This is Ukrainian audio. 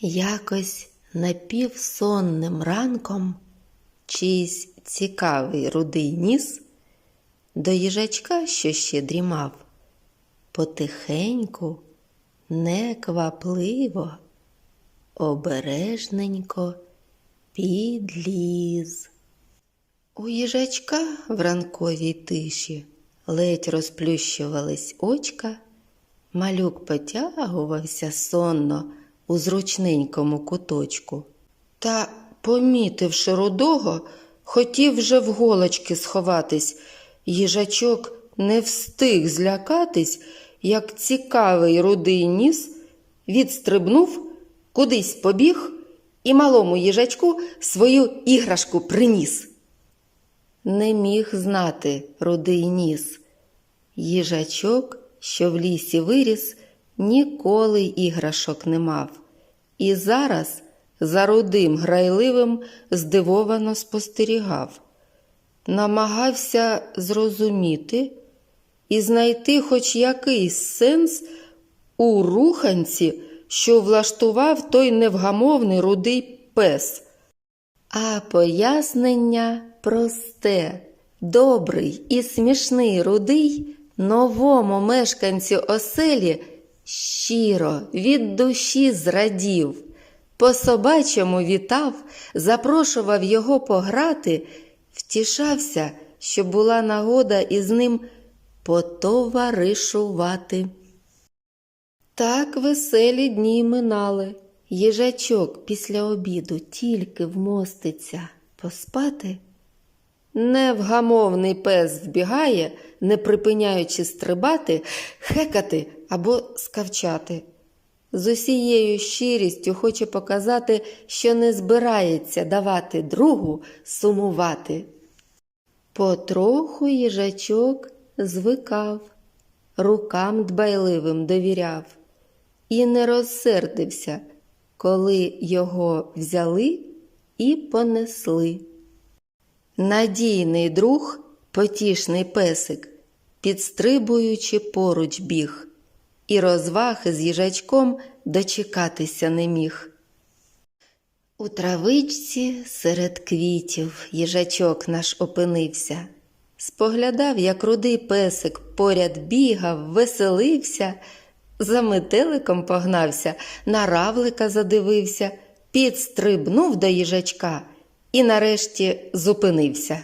Якось напівсонним ранком чийсь цікавий рудий ніс до їжачка, що ще дрімав, потихеньку, неквапливо, обережненько підліз. У їжачка в ранковій тиші ледь розплющувались очка, малюк потягувався сонно у зручненькому куточку. Та, помітивши рудого, хотів вже в голочки сховатись. Їжачок не встиг злякатись, як цікавий рудий ніс відстрибнув, кудись побіг і малому їжачку свою іграшку приніс. Не міг знати рудий ніс. Їжачок, що в лісі виріс, ніколи іграшок не мав. І зараз за рудим грайливим здивовано спостерігав. Намагався зрозуміти і знайти хоч якийсь сенс у руханці, що влаштував той невгамовний рудий пес. А пояснення просте, добрий і смішний рудий новому мешканцю оселі щиро від душі зрадів, по собачому вітав, запрошував його пограти, втішався, що була нагода із ним потоваришувати. Так веселі дні минали. Їжачок після обіду тільки вмоститься поспати. Невгамовний пес вбігає, не припиняючи стрибати, хекати або скавчати. З усією щирістю хоче показати, що не збирається давати другу сумувати. Потроху їжачок звикав, рукам дбайливим довіряв і не розсердився, коли його взяли і понесли. Надійний друг, потішний песик, підстрибуючи поруч біг, і розваги з їжачком дочекатися не міг. У травичці серед квітів їжачок наш опинився, споглядав, як рудий песик поряд бігав, веселився, за метеликом погнався, на равлика задивився, підстрибнув до їжачка і нарешті зупинився.